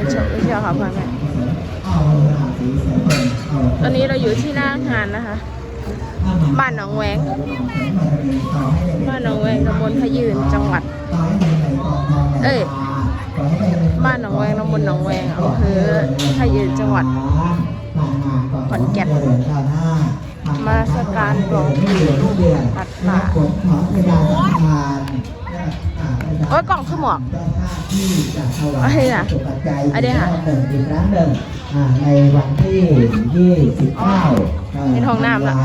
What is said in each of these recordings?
ให้ชมเที่ยวค่ะพ่อแม่ตอนนี้เราอยู่ที่หน้างานนะคะ บ้านหนองแวง บ้านหนองแวงตำบลพยืนจังหวัด เอ้ย บ้านหนองแวงตำบลหนองแวงอำเภอพยืนจังหวัดขอนแก่นมาสการหลวงปู่ตัดป่า โอ้ยกล่องขมวกอะไรน่ะอะไรค่ะอีกครั้งหนึ่งอ่าในวันที่29เป็นห้องน้ำล่ะ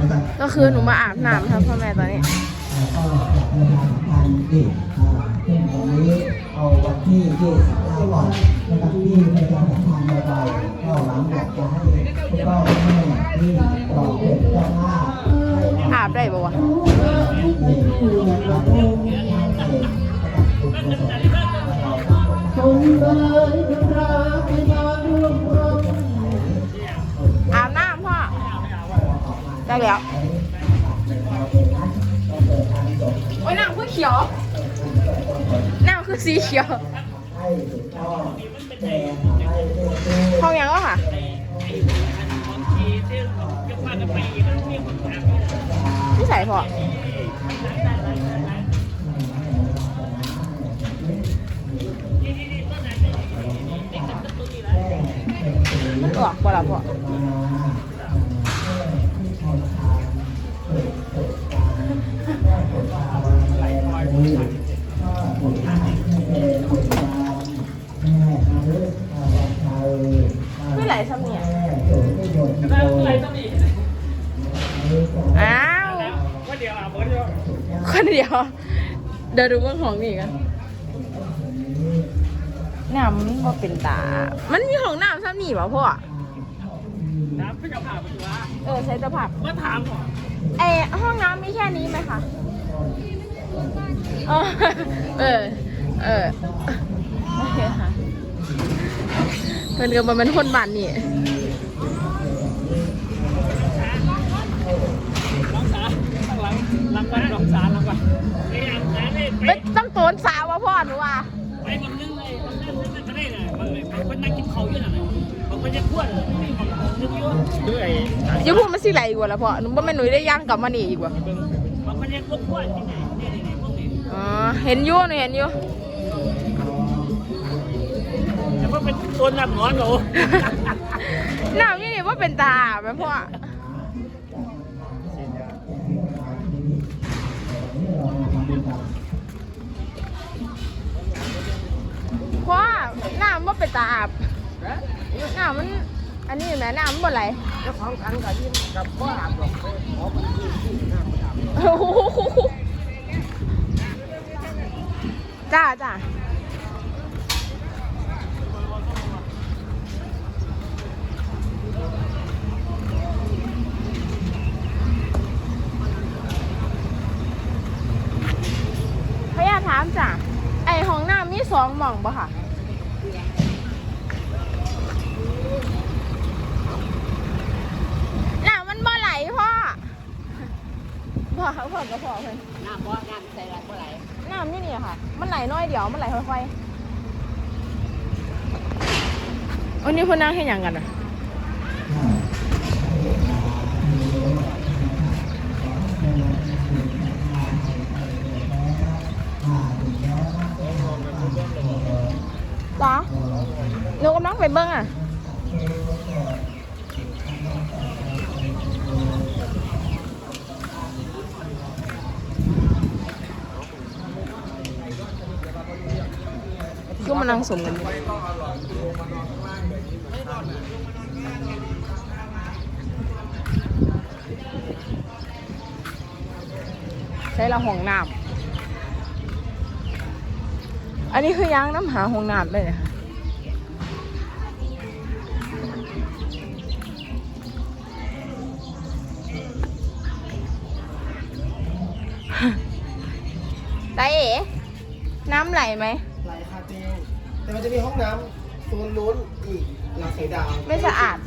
นะครับก็คือหนูมาอาบน้ำครับพ่อแม่ตอนนี้แล้วก็จะประชาสัมพันธ์อีกอ่าซึ่งตรงนี้เอาวันที่29ก่อนนะครับที่ประชาสัมพันธ์บ่อยๆก็หวังอยากจะให้ทุกพ่อแม่ที่รอเป็นเจ้าภาพให้อาบได้ปะวะ อาบน้ำพ่อ ได้แล้ว โอ้ยน้ำคือเขียว น้ำคือสีเขียวห้องยังก็ค่ะที่ใส่พอ มันออกบ่ล่ะพ่อไม่ไหลซ้ำเนี่ยอ้าวคนเดียวเดี๋ยวดูเรื่องของนี่กันน้ำมันบ่เป็นตา มันมีของน้ำซ้ำนี่ป่ะพ่อ น้ำพี่กับผ่าปัจจุบันเออใช้ตะผักมาถามก่อนเออห้องน้ำมีแค่นี้ไหมคะเออเออ เออโอเคค่ะเพิ่นก็บ่แมันคนบ้านนี่รักษาข้างหลังหลังวันรักษาหลังวันไอ้อันนั้นเลยไปไม่ต้องโตนสาวว่าพ่อหนูว่า ไปบางนึงเลยบางนึงนั่นก็ได้น่ะบางเลยคนนั่งกินข้าวอยู่น่ะ บางคนจะพูดนี่ของนึกอยู่ด้วยอย่าพูดมาสิไหลอีกว่าละพ่อหนูว่าแม่หนุ่ยได้ย่างกลับมานี่อีกว่าบางคนยังพูดที่ไหนนี่นี่พวกนี้อ๋อเห็นอยู่หนูเห็นอยู่แต่ว่าเป็นตัวหนักหนอนเหรอน้ำนี่นี่ว่าเป็นตาไหมพ่อพ่อน้ำว่าเป็นตาอาบ น้ำมัน อันนี้แหม่น้ำมันบ่ไหลเจ้าของขันกับยิ้มกับว่าอาบหรอกขอมันที่ที่น้ำมันอาบโอ้โหจ้าจ้าพยาถามจ้ะไอห้องน้ำมีสองหม่องปะค่ะ น้ำมันบ่ไหลพ่อ พ่อเขาพ่อกับพ่อเพิ่นน้ำบ่น้ำใส่ไรบ่ไหลน้ำนี่นี่ค่ะ มันไหลน้อยเดียวมันไหลค่อยๆวันนี้เพิ่นนั่งเห็นยังกันอะจ้าหนูกำลังไปเบิ้งอะ ก็มานั่งสมกันอยู่ใช้ละห้องน้ำอันนี้คือยางน้ำหาห้องน้ำเลยนะคะไตเอ๋น้ำไหลไหม ไหลคาเตียงแต่มันจะมีห้องน้ำโซนนู้นอีกหลังสายดาวไม่สะอาด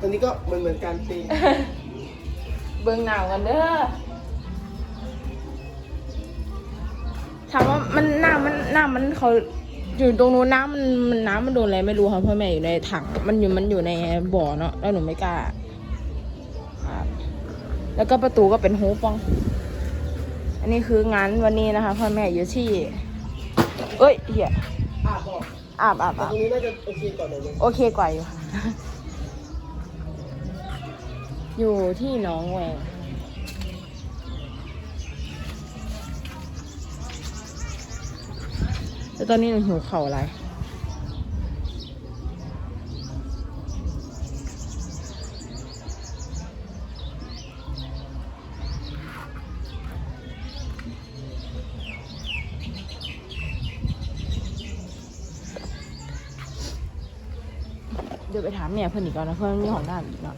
ตอนนี้ก็เหมือนเหมือนกันตีเบิ่งหนาวกันเด้อถามว่ามันหน้ามันหน้ามันเขาอยู่ตรงนู้นน้ำมันมันน้ำมันโดนอะไรไม่รู้ค่ะพ่อแม่อยู่ในถังมันอยู่มันอยู่ในบ่อเนาะแล้วหนูไม่กล้าครับแล้วก็ประตูก็เป็นหูปอง อันนี้คืองานวันนี้นะคะพ่อแม่อยู่ที่ เอ้ยเหี้ยอาบบอกอาบอาบแต่อาตบรงนี้น่าจะโอเคก่อนหน่อยนึงโอเคกว่าอยู่ค่ะ อยู่ที่หนองแวงแล้วตอนนี้หนูหิวเข่าวอะไร เดี๋ยวไปถามแม่เพื่อนอีกก่อนนะเพื่อนมีของด้านอีกเนาะ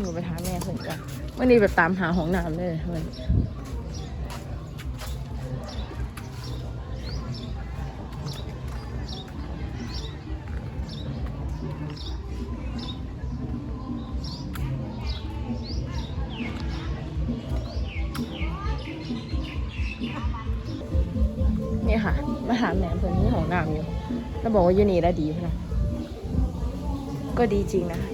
หนูไปถามแม่เพื่อนอีกก่อนวันนี้แบบตามหาของน้ำเลยเพื่อน ค่ะ มาถามแม่เพื่อนมีห้องน้ำอยู่ แล้วบอกว่าอยูนี่แล้วดีเพื่อนนะก็ดีจริงนะคะ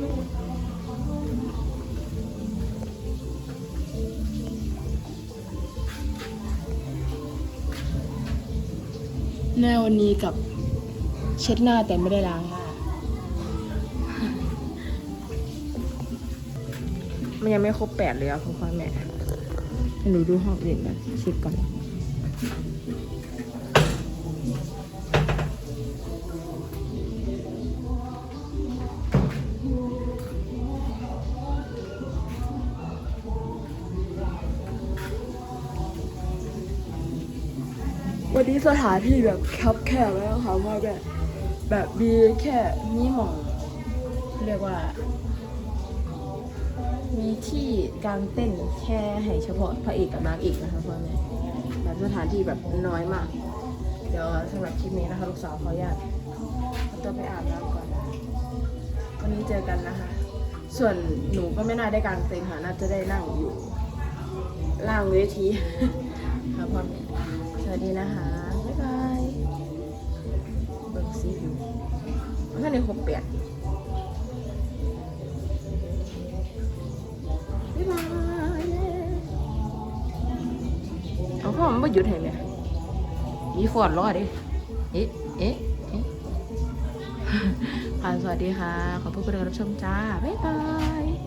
หน้าวันนี้กับเช็ดหน้าแต่ไม่ได้ล้างหน้า มันยังไม่ครบแปดเลยอะคุณพ่อแม่ให้หนูดูห้องอื่นกันเช็คก่อน วันนี้สถานที่แบบคับแคบแล้วค่ะเพราะแบบแบบมีแค่มีหมองเรียกว่า มีที่กางเต้นแค่ให้เฉพาะพระเอกกับนางเอกนะคะพ่อแม่แบบสถานที่แบบน้อยมาก เดี๋ยวสำหรับคลิปนี้นะคะลูกสาวขออนุญาตเอาตัวไปอาบน้ำก่อนนะวันนี้เจอกันนะคะ ส่วนหนูก็ไม่น่าได้กางเต็นท์ค่ะน่าจะได้นั่งอยู่ ล่างเวทีค่ะพ่อสวัสดีนะคะ บ๊ายบายเบิกซีอยู่ท่านในครบแปดบ๊ายบายเอาพ่อมันไม่หยุดเห็นไหมมีฟอร์ดรอดิเอ๊ะเอ๊ะ เอ๊ะค่ะสวัสดีค่ะ ขอบคุณที่รับชมจ้า บ๊ายบาย